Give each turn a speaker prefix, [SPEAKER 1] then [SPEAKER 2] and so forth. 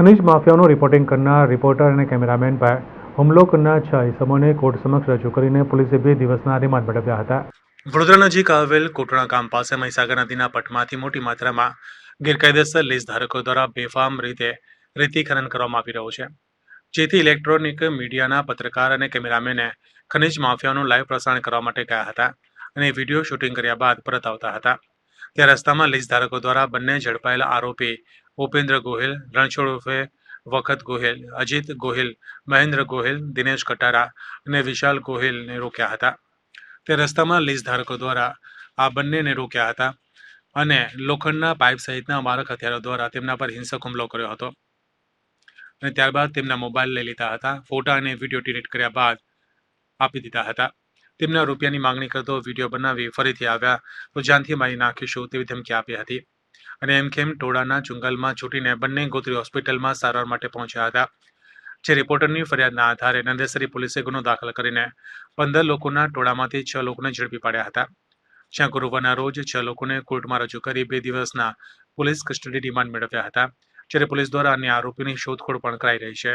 [SPEAKER 1] ખનિજ માફિયાઓનું રિપોર્ટિંગ કરનાર રિપોર્ટર અને કેમેરામેન પર હુમલો કરનાર છ ઇસમોને કોર્ટ સમક્ષ રજૂ કરીને પોલીસે બે દિવસના રિમાન્ડ મેળવ્યા હતા.
[SPEAKER 2] વડોદરા નજીક આવેલ કોટણા ગામ પાસે મહીસાગર નદીના પટમાંથી મોટી માત્રામાં ગેરકાયદેસર લીઝ ધારકો દ્વારા બેફામ રીતે રેતી ખનન કરવામાં આવી રહ્યું છે. જેથી ઇલેક્ટ્રોનિક મીડિયાના પત્રકાર અને કેમેરામેને ખનિજ માફિયાનું લાઈવ પ્રસારણ કરવા માટે ગયા હતા અને વીડિયો શૂટિંગ કર્યા બાદ પરત આવતા હતા. ત્યાં રસ્તામાં લીઝ ધારકો દ્વારા બંને ઝડપાયેલા આરોપી ઉપેન્દ્ર ગોહિલ, રણછોડ ઉર્ફે વખત ગોહિલ, અજીત ગોહિલ, મહેન્દ્ર ગોહિલ, દિનેશ કટારા અને વિશાલ ગોહિલને રોક્યા હતા. તે રસ્તામાં લીઝ ધારકો દ્વારા આ બંનેને રોક્યા હતા અને લોખંડના પાઇપ સહિતના મારક હથિયારો દ્વારા તેમના પર હિંસક હુમલો કર્યો હતો. અને ત્યારબાદ તેમના મોબાઈલ લઈ લીધા હતા, ફોટા અને વીડિયો ડિલીટ કર્યા બાદ આપી દીધા હતા. તેમના રૂપિયાની માંગણી કરતો વીડિયો બનાવી ફરીથી આવ્યા તો જાનથી મારી નાખીશું તેવી ધમકી આપી હતી. અને એમ કેમ ટોળાના જંગલમાં છૂટીને બંને ગોત્રી હોસ્પિટલમાં સારવાર માટે પહોંચ્યા હતા. જે રિપોર્ટરની ફરિયાદના આધારે નંદેસરી પોલીસે ગુનો દાખલ કરીને પંદર લોકોના ટોળામાંથી છ લોકોને ઝડપી પાડ્યા હતા. જ્યાં ગુરુવારના રોજ છ લોકોને કોર્ટમાં રજૂ કરી બે દિવસના પોલીસ કસ્ટડી રિમાન્ડ મેળવ્યા હતા, જ્યારે પોલીસ દ્વારા અન્ય આરોપીની શોધખોળ પણ કરાઈ રહી છે.